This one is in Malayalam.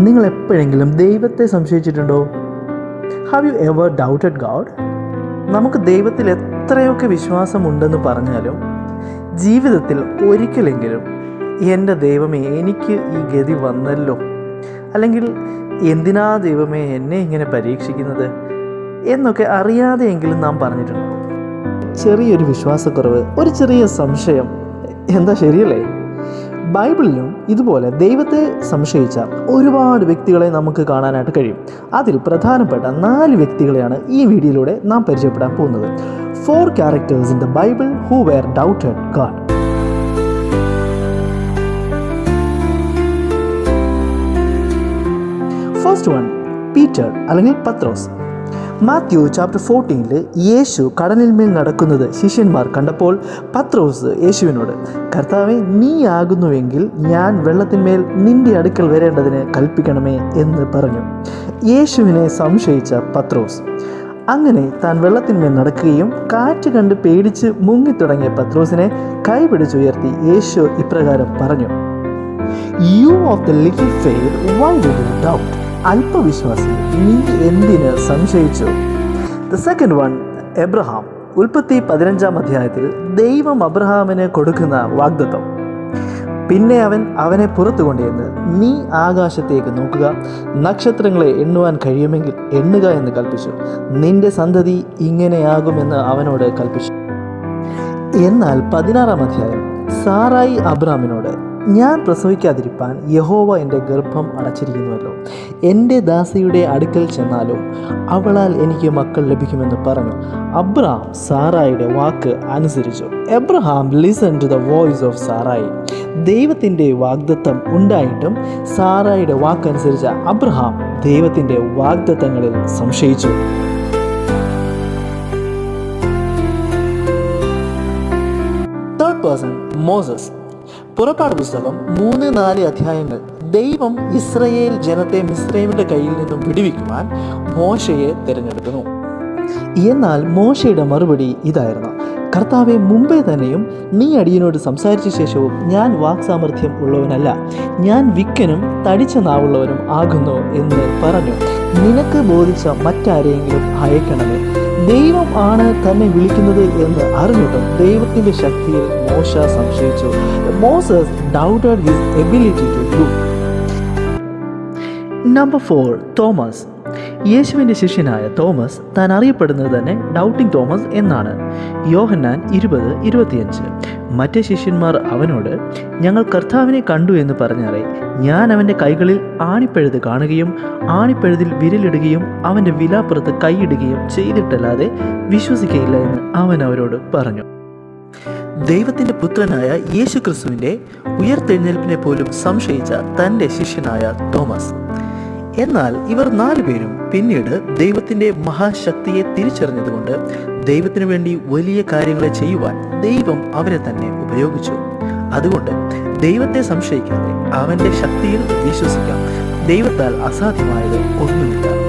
നിങ്ങൾ എപ്പോഴെങ്കിലും ദൈവത്തെ സംശയിച്ചിട്ടുണ്ടോ? Have you ever doubted God നമുക്ക് ദൈവത്തിൽ എത്രയൊക്കെ വിശ്വാസമുണ്ടെന്ന് പറഞ്ഞാലും ജീവിതത്തിൽ ഒരിക്കലെങ്കിലും എന്റെ ദൈവമേ എനിക്ക് ഈ ഗതി വന്നല്ലോ. അല്ലെങ്കിൽ എന്തിനാ ദൈവമേ എന്നെ ഇങ്ങനെ പരീക്ഷിക്കുന്നത്? എന്നൊക്കെ അറിയാതെയെങ്കിലും നാം പറഞ്ഞിട്ടുണ്ടാവും ചെറിയൊരു വിശ്വാസക്കുറവ് ഒരു ചെറിയ സംശയം. എന്താ ശരിയല്ലേ? ബൈബിളിലും ഇതുപോലെ ദൈവത്തെ സംശയിച്ച ഒരുപാട് വ്യക്തികളെ നമുക്ക് കാണാനായിട്ട് കഴിയും. അതിൽ പ്രധാനപ്പെട്ട നാല് വ്യക്തികളെയാണ് ഈ വീഡിയോയിലൂടെ നാം പരിചയപ്പെടാൻ പോകുന്നത്. Four characters in the Bible who were doubted God first one Peter അല്ലെങ്കിൽ പത്രോസ് മാത്യു ചാപ്റ്റർ ഫോർട്ടീനിൽ യേശു കടലിന്മേൽ നടക്കുന്നത് ശിഷ്യന്മാർ കണ്ടപ്പോൾ പത്രോസ് യേശുവിനോട് കർത്താവെ നീ ആകുന്നുവെങ്കിൽ ഞാൻ വെള്ളത്തിന്മേൽ നിന്റെ അടുക്കൽ വരേണ്ടതിന് കൽപ്പിക്കണമേ എന്ന് പറഞ്ഞു. യേശുവിനെ സംശയിച്ച പത്രോസ് അങ്ങനെ താൻ വെള്ളത്തിന്മേൽ നടക്കുകയും കാറ്റ് കണ്ട് പേടിച്ച് മുങ്ങിത്തുടങ്ങിയ പത്രോസിനെ കൈപിടിച്ചുയർത്തി യേശു ഇപ്രകാരം പറഞ്ഞു you of the little faith why doubt അല്പവിശ്വാസി നീ എന്തിന് സംശയിച്ചു? ദ സെക്കൻഡ് വൺ എബ്രഹാം ഉൽപ്പത്തി പതിനഞ്ചാം അധ്യായത്തിൽ ദൈവം അബ്രഹാമിന് കൊടുക്കുന്ന വാഗ്ദത്വം പിന്നെ അവൻ അവനെ പുറത്തു കൊണ്ടുവന്ന് നീ ആകാശത്തേക്ക് നോക്കുക നക്ഷത്രങ്ങളെ എണ്ണുവാൻ കഴിയുമെങ്കിൽ എണ്ണുക എന്ന് കൽപ്പിച്ചു. നിന്റെ സന്തതി ഇങ്ങനെയാകുമെന്ന് അവനോട് കൽപ്പിച്ചു. എന്നാൽ പതിനാറാം അധ്യായം സാറായി അബ്രാമിനോട് ഞാൻ പ്രസവിക്കാതിരിപ്പാൻ യഹോവ എന്റെ ഗർഭം അടച്ചിരിക്കുന്നുവല്ലോ. എന്റെ ദാസിയുടെ അടുക്കൽ ചെന്നാലും അവളാൽ എനിക്ക് മക്കൾ ലഭിക്കുമെന്ന് പറഞ്ഞു. അബ്രഹാം സാറായിയുടെ വാക്ക് അനുസരിച്ചു. Abraham listen to the voice of Sarai. ദൈവത്തിന്റെ വാഗ്ദത്തം ഉണ്ടായിട്ടും സാറായിയുടെ വാക്കനുസരിച്ച അബ്രഹാം ദൈവത്തിന്റെ വാഗ്ദത്തങ്ങളിൽ സംശയിച്ചു. പേഴ്സൺ മോസസ് പുറപ്പാട് പുസ്തകം മൂന്ന് നാല് അധ്യായങ്ങൾ. ദൈവം ഇസ്രയേൽ ജനത്തെ മിസ്രൈമിന്റെ കയ്യിൽ നിന്നും വിടുവിക്കുവാൻ മോശയെ തിരഞ്ഞെടുക്കുന്നു. എന്നാൽ മോശയുടെ മറുപടി ഇതായിരുന്നു. കർത്താവെ മുമ്പേ തന്നെയും നീ അടിയനോട് സംസാരിച്ച ശേഷവും ഞാൻ വാക്സാമർഥ്യം ഉള്ളവനല്ല. ഞാൻ വിക്കനും തടിച്ച നാവുള്ളവനും ആകുന്നു എന്ന് പറഞ്ഞു. നിനക്ക് ബോധിച്ച മറ്റാരെയെങ്കിലും അയക്കണമേ ദൈവം ആണ് തന്നെ വിളിക്കുന്നത് എന്ന് അറിഞ്ഞിട്ടും ദൈവത്തിന്റെ ശക്തിയിൽ മോശ സംശയിച്ചു. Moses doubted his ability to do number four Thomas യേശുവിന്റെ ശിഷ്യനായ തോമസ് താൻ അറിയപ്പെടുന്നത് തന്നെ ഡൗട്ടിംഗ് തോമസ് എന്നാണ്. യോഹന്നാൻ ഇരുപത് ഇരുപത്തിയഞ്ച്. മറ്റേ ശിഷ്യന്മാർ അവനോട് ഞങ്ങൾ കർത്താവിനെ കണ്ടു എന്ന് പറഞ്ഞാറേ ഞാൻ അവന്റെ കൈകളിൽ ആണിപ്പഴുത് കാണുകയും ആണിപ്പഴുതിൽ വിരലിടുകയും അവന്റെ വിലാപ്പുറത്ത് കൈയിടുകയും ചെയ്തിട്ടല്ലാതെ വിശ്വസിക്കയില്ല എന്ന് അവൻ അവരോട് പറഞ്ഞു. ദൈവത്തിന്റെ പുത്രനായ യേശു ക്രിസ്തുവിന്റെ ഉയർത്തെഴുന്നേൽപ്പിനെ പോലും സംശയിച്ച തന്റെ ശിഷ്യനായ തോമസ്. എന്നാൽ ഇവർ നാലുപേരും പിന്നീട് ദൈവത്തിന്റെ മഹാശക്തിയെ തിരിച്ചറിഞ്ഞതുകൊണ്ട് ദൈവത്തിനു വേണ്ടി വലിയ കാര്യങ്ങളെ ചെയ്യുവാൻ ദൈവം അവരെ തന്നെ ഉപയോഗിച്ചു. അതുകൊണ്ട് ദൈവത്തെ സംശയിക്കാതെ അവന്റെ ശക്തിയിൽ വിശ്വസിക്കാം. ദൈവത്താൽ അസാധ്യമായത് ഒന്നുമില്ല.